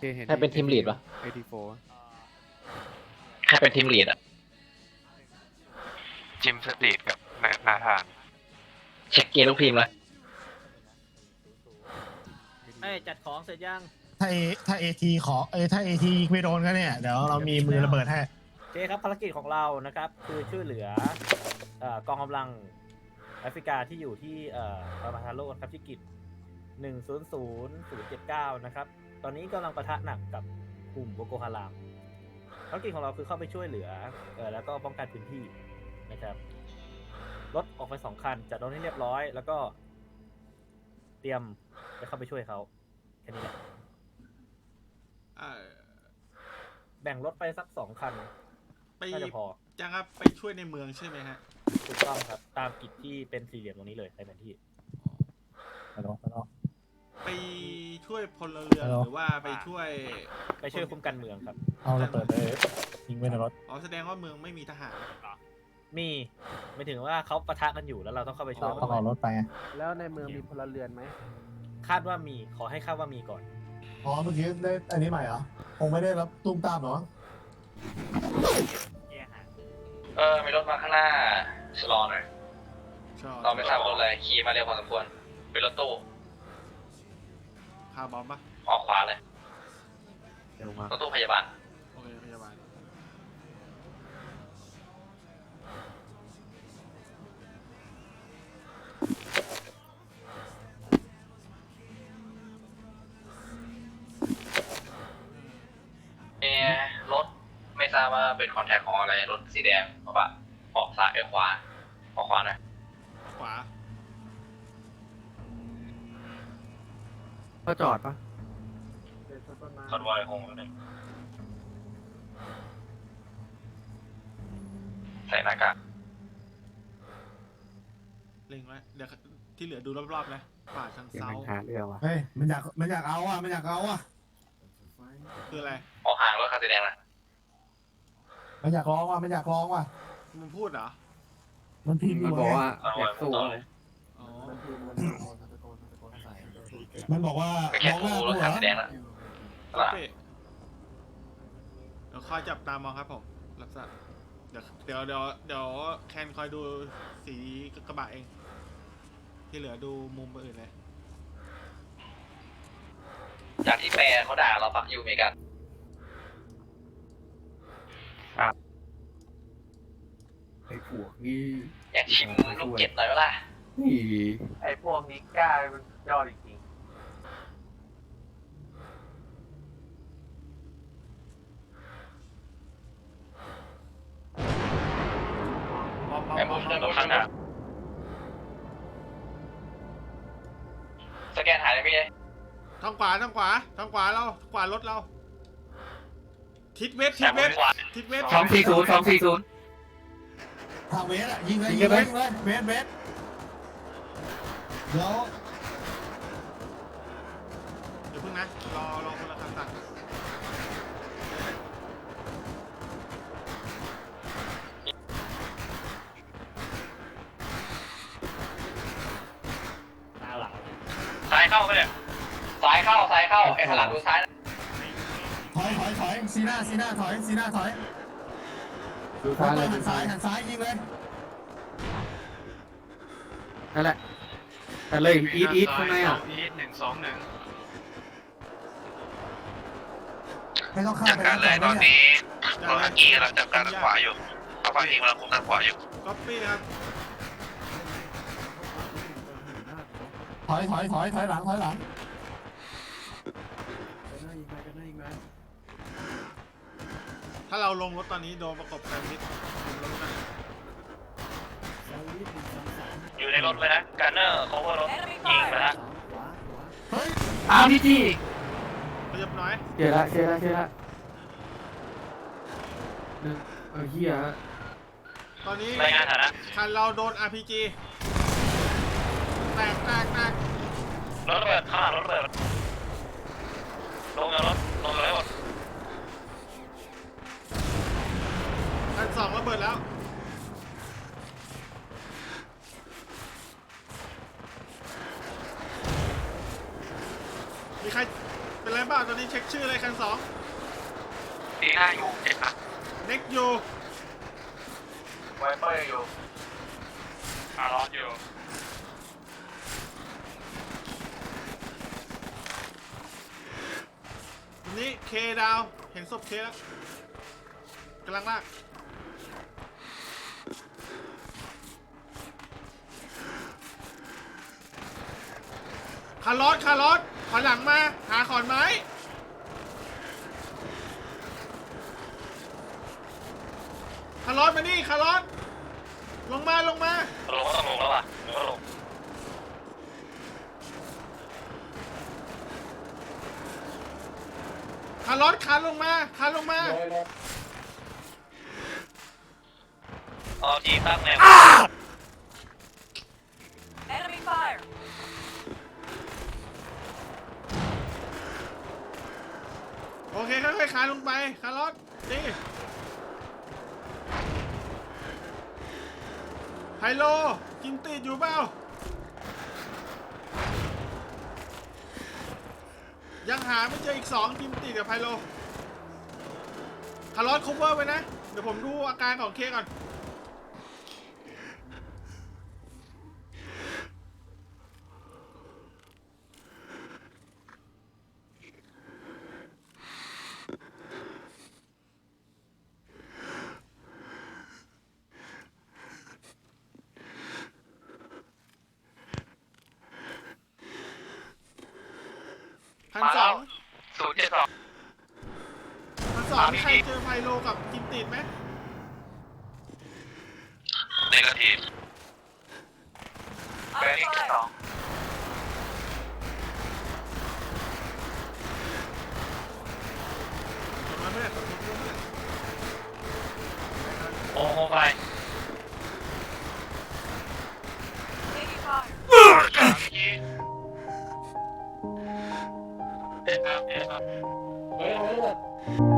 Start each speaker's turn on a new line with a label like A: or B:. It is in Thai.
A: เคเห็น
B: ใครเป็นทีมลีดวะ
A: ไอทีโฟ
B: ใครเป็นทีมลีดอะ
C: จิมสตรีทกับนานาธาน
B: เช็คเกมลูกทีมเลย
D: เอ้ยจัดของเสร็จยัง
E: ถ้าเอถ้าเอทีขอเอยถ้าเอทีไม่โดนก็เนี่ย เดี๋ยวเรามีมือระเบิดให้
D: โอเคครับภารกิจของเรานะครับ คือช่วยเหลือเอ่อกองกำลังแอฟริกาที่อยู่ที่เอ่อปามาทาโลครับที่กิจ 100079 นะครับ ตอนนี้กำลังปะทะหนักกับกลุ่มโบโกฮารามภารกิจของเราคือเข้าไปช่วยเหลือเอ่อแล้วก็ป้องกันพื้นที่นะครับ รถออกไปสองคัน จัดรถให้เรียบร้อย แล้วก็ เตรียมจะเข้าไปช่วยเขาแค่นี้แหละ
F: เอ่อ
D: แบ่งรถไปสักสองคัน
F: ไป
D: น่าจะพอ
F: จังครับไปช่วยในเมืองใช่ไหมฮะ
D: ถูกต้องครับ ตามกิจที่เป็นสี่เหลี่ยมตรงนี้เลยในแผนที่
E: ฮัลโหลฮัลโหล
F: ไปช่วยพลเรือน
E: ฮัลโหล
F: หรือว่าไปช่วย
D: ไปช่วยคุมกันเมืองครับ
E: เอาระเบิดไปยิงไว้ในรถ
F: อ๋อแสดงว่าเมืองไม่มีทหาร
D: มีไม่ถึงว่าเขาปะทะกันอยู่แล้วเราต้องเข้าไปช่วย
E: ต้องเอารถไปไง
G: แล้วในเมืองมีพลเรือนไหม
D: คาดว่ามีขอให้คาดว่ามีก่อน
E: อ๋อเมื่อกี้ได้อันนี้ใหม่เหรอคงไม่ได้รับตุ้มตามหรอ
B: เออมีรถมาข้างหน้าชะลอหน่อย
F: ชอบ
B: เราไม่ทราบรถอะไรขี่มาเร็วพอสมควรเป็นรถตู้
F: คาบอมปะ
B: ออกขวาเลย
A: เร็วมา
B: รถตู้พยาบาล
F: โอเคพยาบาล
B: เอรถไม่ทราบว่าเป็นคอนแทคของอะไร รถสีแดงเพราะว่าออกซ้ายเอ้ยขวาออกขวาหน่อย
F: ขวา
A: ก็จอดปะ
B: คอนวอยคงหนึ่งใส่หน้ากาก
F: เล็งไว้เดี๋ยวที่เหลือดูรอบๆนะป่าทาง
A: เดี๋ยว
F: เซา
A: แม่งหาเรื่องว่ะ
E: เฮ้ย มันอยาก มันอยากเอาอะ มันอยากเอาอะ
F: คืออะไร
B: ออกห่างรถคันสีแดงนะ
E: มันอยากร้องว่ะ มันอยากร้องว่ะ
F: มึงพูดเหรอ
E: มันพิมพ์อ
A: มัน
E: ยู่
A: บอก
E: ไง
A: ว่าอยากสู้เลย
F: อ๋อ
E: มันบอกว่า
B: ก็แค่
E: ร้องห
B: กู
E: น้ารกู
B: ถ
E: เหร
B: คัน
E: อ
B: สีแดงนะ
F: โอเคเดี๋ยวคอยจับตามองครับผม รับทราบเดี๋ยวเดี๋ยวเดี๋ยวเดี๋ยวแคนคอยดูสีกระบะเอง ที่เหลือดูมุมอื่นเลย
B: จากที่แปรเขาด่าเราปักอยู่อเมริกัน
A: ไอ้พวกนี้
B: อยากชิมลูกเจ็ดหน่อยเวล่ะ
A: นี่
G: ไอ้พวกนี้กล้ามันยอดจริง
F: องมอง
B: ไอ้
F: ม
B: มุ
F: อง
B: ม
F: ม
B: เดิ
F: อนง
B: รถคันหน้าสแกนหายได้ไหมเนี่ย
F: ทางขวาทางขวาทางขวาเราขวารถเรา ทิศเวสทิ
B: แต่
F: ศเว
B: มื
F: ส
B: อขวา
F: ทิศเวส
A: สองสี่ศูนย์สองสี่ศูนย์
E: ทางเวสอะยิงเลย
A: ยิ
E: ยิ
A: ง
E: ง
A: ได้
E: เล
A: ไหม
E: ยยิงเลยเวสเวสเดี๋ยว
F: เดี๋ยวพึ่งนะรอรอคนละคำสั่ง
D: หน้าหลัง
B: ซ้ายเข้าไปเนี่ยซ้ายเข้าซ้ายเข้าไอ้ข้างหลังดูซ้ายนะ
E: ถอยถอยถอยซีหน้าซีหน้าถอยซีหน้าถอย
A: ดู
E: หั
A: ซ้ายเลยดู
E: น
A: ซ้า
E: ซ้ายยหันซ้ายยิงเลย
A: นั่นแหละแต่เลยอีทอีทข้างในอะ
C: อีทหนึ่งสองหนึ่ง
E: ไม่ต้องข้าม
C: จัด
E: ไป
C: การเลยตอนนี้
F: ได้
C: รถฮักกี้กำลังจัดการทางขวาอยู่ เอาฝั่งเองกำลังคุมทางขวาอยู่
F: ก๊อปปี้นะครับ
E: ถอยถอยถอยถอยหลังถอยหลัง
F: ถ้าเราลงรถตอนนี้โดนประกบแซนด์วิชผมรู้นะ
B: อยู่ในรถเลยนะการเนอร์เขาก็รถยิงนะฮะ
E: เฮ้ย
A: อ้าวพี่จี้
F: ขยับหน่อย
A: เจอละเจอละเจอละหนึ่งเออเฮีย
F: ตอนนี้
B: รายงานฐานะ
F: คันเราโดน RPG แตกแตกแตก
B: รถระเบิดข้างหลังรถระเบิดลงจากรถลงจากรถหมด
F: คันสองระเบิดแล้ว มีใครเป็นไรบ้างตอนนี้เช็คชื่ออะไรคันสอง
B: ตีหน้าอยู่เจ็บครับ
F: เน็กยู
G: ไวเปอร์อยู่
B: คารอสอยู่
F: นนี้เคดาว เห็นศพเคแล้วกำลังลากคาร์ลอสคาร์ลอสถอหลังมา หาขอนไม้คาร์ลอสมานี่คาร์ลอสลงมาลงมา
B: ลงก็ต้องลงแล้วอะลงก็ลงา
F: ร์ลอสคานลงมาคานลงมา
B: เอาจีตั้งแนว
H: Enemy fire!
F: โอเคค่อยๆคานลงไปคาร์ลอสดีไฮโลกินติดอยู่เปล่า ยังหาไม่เจออีกสองกินติดกับไพโลคาร์ลอสคัฟเวอร์ไว้นะ เดี๋ยวผมดูอาการของเคก่อน พันสอง
B: ศูนย์เจ็ดสอง
F: พันสองมีใครเจอไฮโลกับกินติดไหม
C: ในกระที
B: แบง
H: On
B: ค์เจ็ดส
H: fire!
B: อง เจ็ด